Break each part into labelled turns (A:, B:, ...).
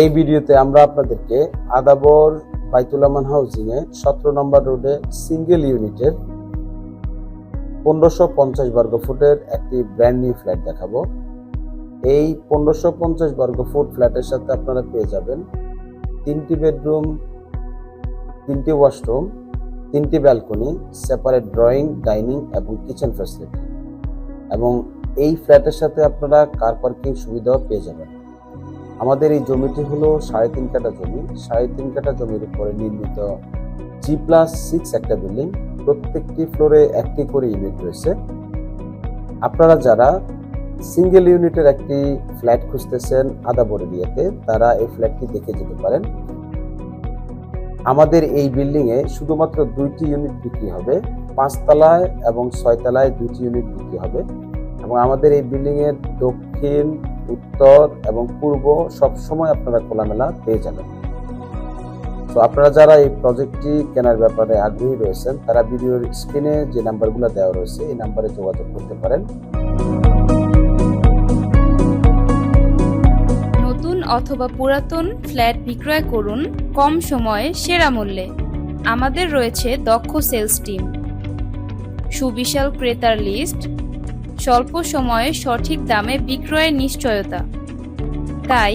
A: এই ভিডিওতে আমরা আপনাদেরকে আদাবর বাইতুলামান হাউজিং এ সতেরো নম্বর রোডে সিঙ্গেল ইউনিটের পনেরোশো পঞ্চাশ বর্গ ফুটের একটি ব্র্যান্ড নিউ ফ্ল্যাট দেখাবো। এই পনেরোশো পঞ্চাশ বর্গ ফুট ফ্ল্যাটের সাথে আপনারা পেয়ে যাবেন তিনটি বেডরুম তিনটি ওয়াশরুম তিনটি ব্যালকনি সেপারেট ড্রয়িং ডাইনিং এবং কিচেন ফ্যাসিলিটি এবং এই ফ্ল্যাটের সাথে আপনারা কার পার্কিং সুবিধাও পেয়ে যাবেন। আমাদের এই জমিটি হলো সাড়ে তিন কাঠা জমি। সাড়ে তিন কাঠা জমির উপরে নির্মিত জি প্লাস সিক্স একটা বিল্ডিং প্রত্যেকটি ফ্লোরে একটি করে ইউনিট রয়েছে। আপনারা যারা সিঙ্গেল ইউনিটের একটি ফ্ল্যাট খুঁজতেছেন আদাবর এরিয়াতে তারা এই ফ্ল্যাটটি দেখে যেতে পারেন। আমাদের এই বিল্ডিং এ শুধুমাত্র দুইটি ইউনিট বিক্রি হবে। পাঁচতলায় এবং ছয়তলায় দুইটি ইউনিট বিক্রি হবে। এবং আমাদের এই বিল্ডিং এর দক্ষিণ উত্তর এবং পূর্ব সব সময় আপনারা খোলামেলা পেয়ে যাবেন। তো আপনারা যারা এই প্রজেক্টটি কেনার ব্যাপারে আগ্রহী রয়েছেন, তারা ভিডিওর স্ক্রিনে যে নাম্বারগুলো দেওয়া রয়েছে, এই নাম্বারে যোগাযোগ করতে পারেন।
B: নতুন অথবা পুরাতন ফ্ল্যাট বিক্রয় করুন কম সময়ে সেরা মূল্যে। আমাদের রয়েছে দক্ষ সেলস টিম সুবিশাল ক্রেতার লিস্ট স্বল্প সময়ে সঠিক দামে বিক্রয়ের নিশ্চয়তা। তাই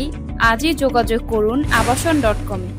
B: আজই যোগাযোগ করুন আবাসন ডট কমে।